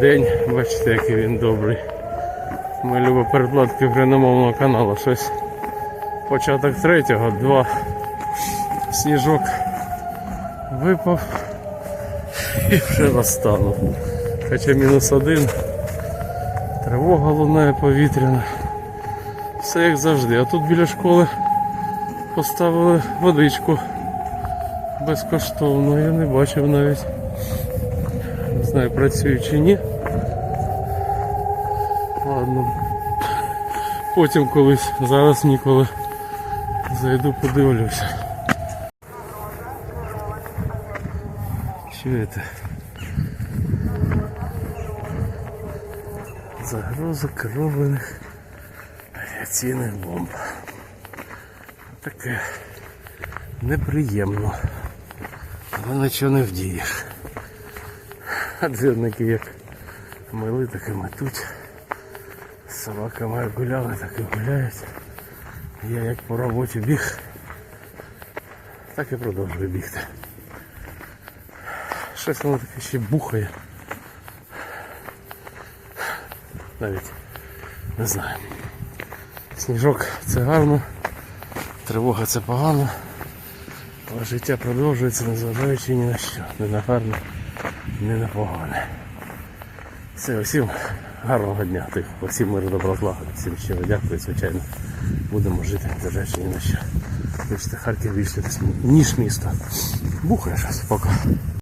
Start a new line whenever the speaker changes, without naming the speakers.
День, бачите, який він добрий. Ми любимо передплатки україномовного каналу. Щось початок третього, два сніжок випав і вже розтанув. Хоча мінус один. Тривога лунає повітряна. Все як завжди. А тут біля школи поставили водичку безкоштовно. Я не бачив навіть. Не знаю, працює чи ні. Ладно. Потім колись, зараз ніколи. Зайду подивлюся. Чуєте? Загроза керованих авіаційних бомб. Таке неприємно. Але нічого не вдієш. А двірники як мили, так і метуть. З собаками як гуляли, так і гуляють. Я як по роботі біг, так і продовжую бігти. Щось воно таке ще бухає. Навіть не знаю. Сніжок це гарно, тривога це погано, але життя продовжується, незважаючи ні на що. Не на гарне, не на погане. Все, всім гарного дня, тих, всім миру добра всім щиро дякую, звичайно. Будемо жити, незважаючи ні на що. Бачите, Харків більше ніж місто. Бухає щось, поки.